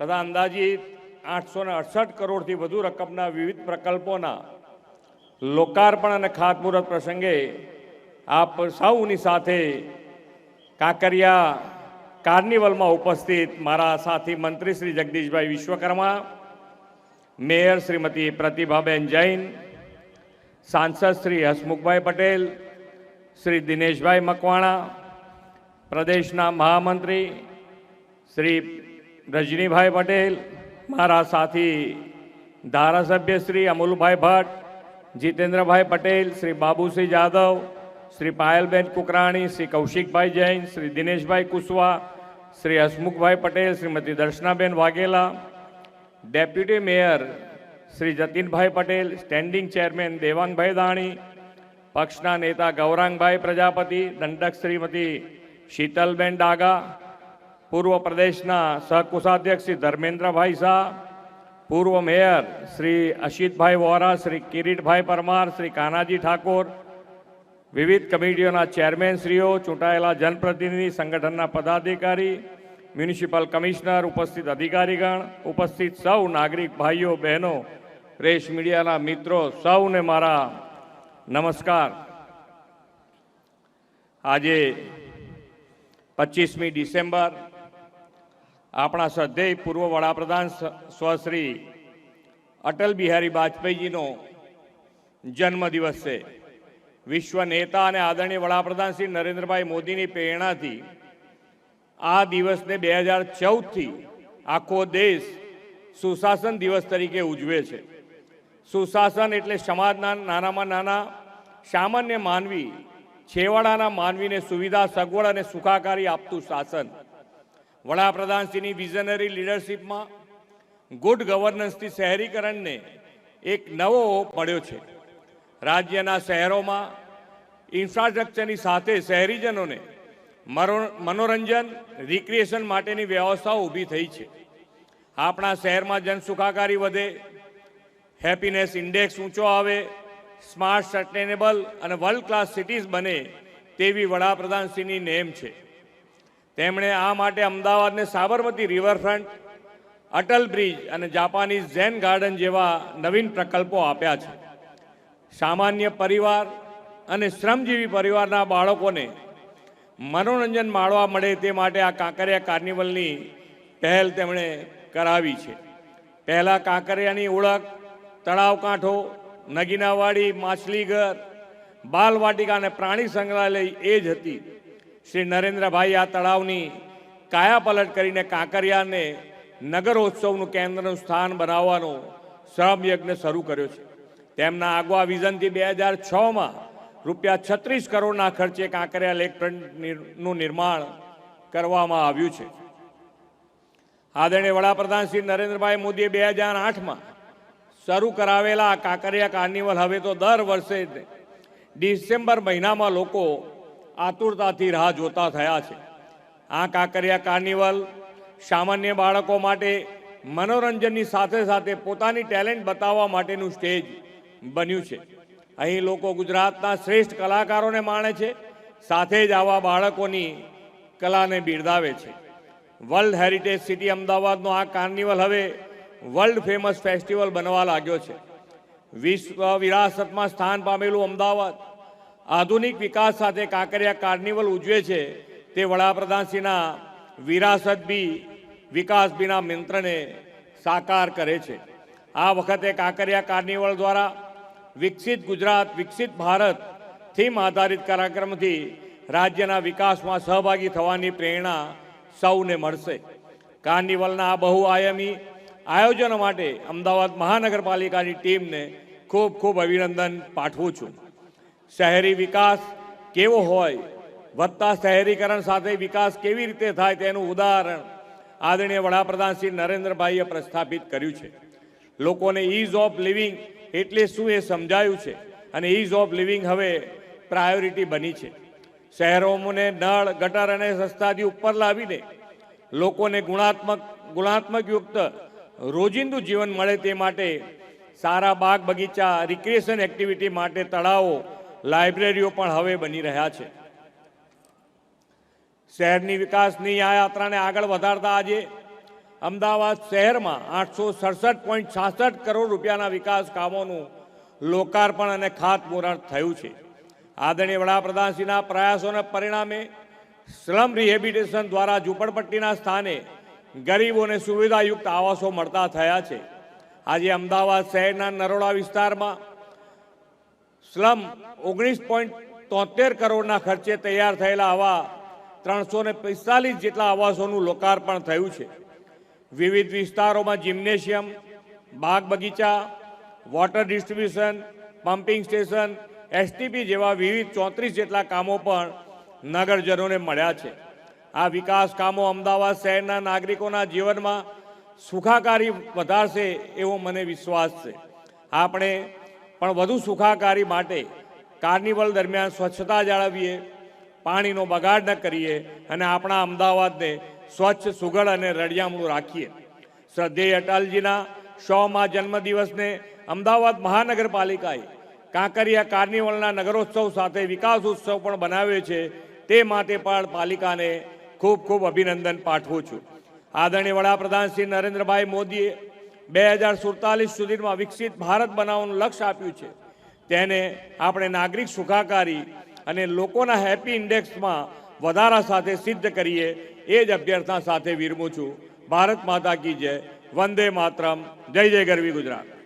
તથા અંદાજિત આઠસો અડસઠ કરોડથી વધુ રકમના વિવિધ પ્રકલ્પોના લોકાર્પણ અને ખાતમુહૂર્ત પ્રસંગે આપ સૌની સાથે કાંકરિયા કાર્નિવલમાં ઉપસ્થિત મારા સાથી મંત્રી શ્રી જગદીશભાઈ વિશ્વકર્મા, મેયર શ્રીમતી પ્રતિભાબેન જૈન, સાંસદ શ્રી હસમુખભાઈ પટેલ, શ્રી દિનેશભાઈ મકવાણા, પ્રદેશના મહામંત્રી શ્રી રજનીભાઈ પટેલ મારા સાથી ધારાસભ્ય Shri Amulbhai Bhatt Jitendrabhai Patel Shri Babusinh Jadav Shri Payalben Kukrani Shri Kaushikbhai Jain Shri Dineshbhai Kushwa Shri Hasmukhbhai Patel Shrimati Darshanaben Vaghela deputy mayor Shri Jatinbhai Patel standing chairman Devangbhai Dani પક્ષના નેતા ગૌરાંગભાઈ પ્રજાપતિ દંડક શ્રીમતી શીતલબેન ડાગા પૂર્વ પ્રદેશના સહકોષાધ્યક્ષ શ્રી ધર્મેન્દ્રભાઈ શાહ, પૂર્વ mayor Shri Ashitbhai Vora, Shri Kiritbhai Parmar, Shri Kanaji Thakor, વિવિધ કમિટીઓના ચેરમેનશ્રીઓ ચૂંટાયેલા જનપ્રતિનિધિ, સંગઠનના પદાધિકારી, મ્યુનિસિપલ કમિશનર, ઉપસ્થિત અધિકારીગણ, ઉપસ્થિત સૌ નાગરિક ભાઈઓ, બહેનો, પ્રેસ મીડિયાના મિત્રો, સૌને મારા નમસ્કાર. આજે પચીસમી ડિસેમ્બર આપણા શ્રદ્ધેય પૂર્વ વડાપ્રધાન સ્વશ્રી અટલ બિહારી વાજપેયીજીનો જન્મદિવસ છે. વિશ્વ નેતા અને આદરણીય વડાપ્રધાન શ્રી નરેન્દ્રભાઈ મોદીની પ્રેરણાથી આ દિવસને બે હજાર ચૌદથી આખો દેશ સુશાસન દિવસ તરીકે ઉજવે છે. સુશાસન એટલે સમાજના નાનામાં નાના, સામાન્ય માનવી, છેવાડાના માનવીને સુવિધા, સગવડ અને સુખાકારી આપતું શાસન. વડાપ્રધાનશ્રીની વિઝનરી લીડરશિપમાં ગુડ ગવર્નન્સથી શહેરીકરણને એક નવો મળ્યો છે. રાજ્યના શહેરોમાં ઇન્ફ્રાસ્ટ્રક્ચરની સાથે શહેરીજનોને મનોરંજન રિક્રિએશન માટેની વ્યવસ્થાઓ ઊભી થઈ છે. આપણા શહેરમાં જનસુખાકારી વધે હેપીનેસ ઇન્ડેક્સ ઊંચો આવે સ્માર્ટ સસ્ટેનેબલ અને વર્લ્ડ ક્લાસ સિટીઝ બને તેવી વડાપ્રધાનશ્રીની નેમ છે. તેમણે આ માટે અમદાવાદને સાબરમતી રિવરફ્રન્ટ અટલ બ્રિજ અને જાપાનીઝ ઝેન ગાર્ડન જેવા નવીન પ્રકલ્પો આપ્યા છે. સામાન્ય પરિવાર અને શ્રમજીવી પરિવારના બાળકોને મનોરંજન માણવા મળે તે માટે આ કાંકરિયા કાર્નિવલની પહેલ તેમણે કરાવી છે. પહેલાં કાંકરિયાની ઓળખ, તળાવ કાંઠો, નગીનાવાડી, માછલીઘર, બાલવાટિકા અને પ્રાણી સંગ્રહાલય એ જ હતી. શ્રી નરેન્દ્રભાઈ આ તળાવની કાયાપલટ કરીને કાંકરિયાને નગરોત્સવનું કેન્દ્રનું સ્થાન બનાવવાનો શ્રમયજ્ઞ શરૂ કર્યો છે. તેમના આગવા વિઝનથી બે હજાર છમાં રૂપિયા છત્રીસ કરોડના ખર્ચે કાંકરિયા લેકફ્રન્ટનું નિર્માણ કરવામાં આવ્યું છે. આદરણીય વડાપ્રધાન શ્રી નરેન્દ્રભાઈ મોદીએ બે હજાર આઠમાં શરૂ કરાવેલા કાંકરિયા કાર્નિવલ હવે તો દર વર્ષે ડિસેમ્બર મહિનામાં લોકો આતુરતાથી રાહ જોતા થયા છે. આ કાંકરિયા કાર્નિવલ સામાન્ય બાળકો માટે મનોરંજનની સાથે સાથે પોતાની ટેલેન્ટ બતાવવા માટેનું સ્ટેજ બન્યું છે. અહીં લોકો ગુજરાતના શ્રેષ્ઠ કલાકારોને માણે છે, સાથે જ આવા બાળકોની કલાને બિરદાવે છે. વર્લ્ડ હેરિટેજ સિટી અમદાવાદનો આ કાર્નિવલ હવે વર્લ્ડ ફેમસ ફેસ્ટિવલ બનવા લાગ્યો છે. વિશ્વ વિરાસતમાં સ્થાન પામેલું અમદાવાદ આધુનિક વિકાસ સાથે કાંકરિયા કાર્નિવલ ઉજવે છે. તે વડાપ્રધાનશ્રીના વિરાસત બી, વિકાસ બીના મંત્રને સાકાર કરે છે. આ વખતે કાંકરિયા કાર્નિવલ દ્વારા વિકસિત ગુજરાત, વિકસિત ભારત થીમ આધારિત કાર્યક્રમથી રાજ્યના વિકાસમાં સહભાગી થવાની પ્રેરણા સૌને મળશે. કાર્નિવલના આ બહુઆયામી આયોજન માટે અમદાવાદ મહાનગરપાલિકાની ટીમને ખૂબ ખૂબ અભિનંદન પાઠવું છું. શહેરી વિકાસ કેવો હોય, વધતા શહેરીકરણ સાથે વિકાસ કેવી રીતે થાય તેનું ઉદાહરણ આદરણીય વડાપ્રધાન શ્રી નરેન્દ્રભાઈએ પ્રસ્થાપિત કર્યું છે. લોકોને ઇઝ ઓફ લિવિંગ એટલે શું એ સમજાયું છે અને ઇઝ ઓફ લિવિંગ હવે પ્રાયોરિટી બની છે. શહેરોને નળ, ગટર અને સસ્તાથી ઉપર લાવીને લોકોને ગુણાત્મક ગુણાત્મક યુક્ત રોજિંદુ જીવન મળે તે માટે સારા બાગ બગીચા રિક્રિએશન એક્ટિવિટી માટે તળાવો લાઇબ્રેરીઓ પણ હવે બની રહ્યા છે. શહેરની વિકાસની આ યાત્રાને આગળ વધારતા આજે અમદાવાદ શહેરમાં આઠસો સડસઠ પોઈન્ટ છાસઠ કરોડ રૂપિયાના વિકાસ કામોનું લોકાર્પણ અને ખાતમુહૂર્ત થયું છે. આદરણીય વડાપ્રધાનશ્રીના પ્રયાસોના પરિણામે સ્લમ રિહેબિટેશન દ્વારા ઝૂંપડપટ્ટીના સ્થાને ગરીબોને સુવિધાયુક્ત આવાસો મળતા થયા છે. આજે અમદાવાદ શહેરના નરોડા વિસ્તારમાં સ્લમ ઓગણીસ પોઈન્ટ તોતેર કરોડના ખર્ચે તૈયાર થયેલા આવા ત્રણસો ને પિસ્તાલીસ જેટલા આવાસોનું લોકાર્પણ થયું છે. વિવિધ વિસ્તારોમાં જિમ્નેશિયમ, બાગ બગીચા, water distribution, pumping station STP જેવા વિવિધ ચોત્રીસ જેટલા કામો પણ નગરજનોને મળ્યા છે. આ વિકાસ કામો અમદાવાદ શહેરના નાગરિકોના જીવનમાં સુખાકારી વધારશે એવો મને વિશ્વાસ છે. આપણે પણ વધુ સુખાકારી માટે કાર્નિવલ દરમિયાન સ્વચ્છતા જાળવીએ, પાણીનો બગાડ ન કરીએ અને આપણા અમદાવાદને સ્વચ્છ, સુઘડ અને રળિયામણું રાખીએ. શ્રદ્ધેય અટલજીના સોમાં જન્મદિવસને અમદાવાદ મહાનગરપાલિકાએ કાંકરિયા કાર્નિવલના નગરોત્સવ સાથે વિકાસ ઉત્સવ પણ બનાવ્યો છે. તે માટે પણ પાલિકાને ખૂબ ખૂબ અભિનંદન પાઠવું છું. આદરણીય વડાપ્રધાન શ્રી નરેન્દ્રભાઈ મોદીએ બે હજાર સુડતાલીસ સુધીમાં વિકસિત ભારત બનાવવાનું લક્ષ્ય આપ્યું છે. તેને આપણે નાગરિક સુખાકારી અને લોકોના હેપી ઇન્ડેક્સમાં વધારા સાથે સિદ્ધ કરીએ એ જ અભ્યર્થના સાથે વિરમું છું. ભારત માતા કી જય. વંદે માતરમ. જય જય ગરવી ગુજરાત.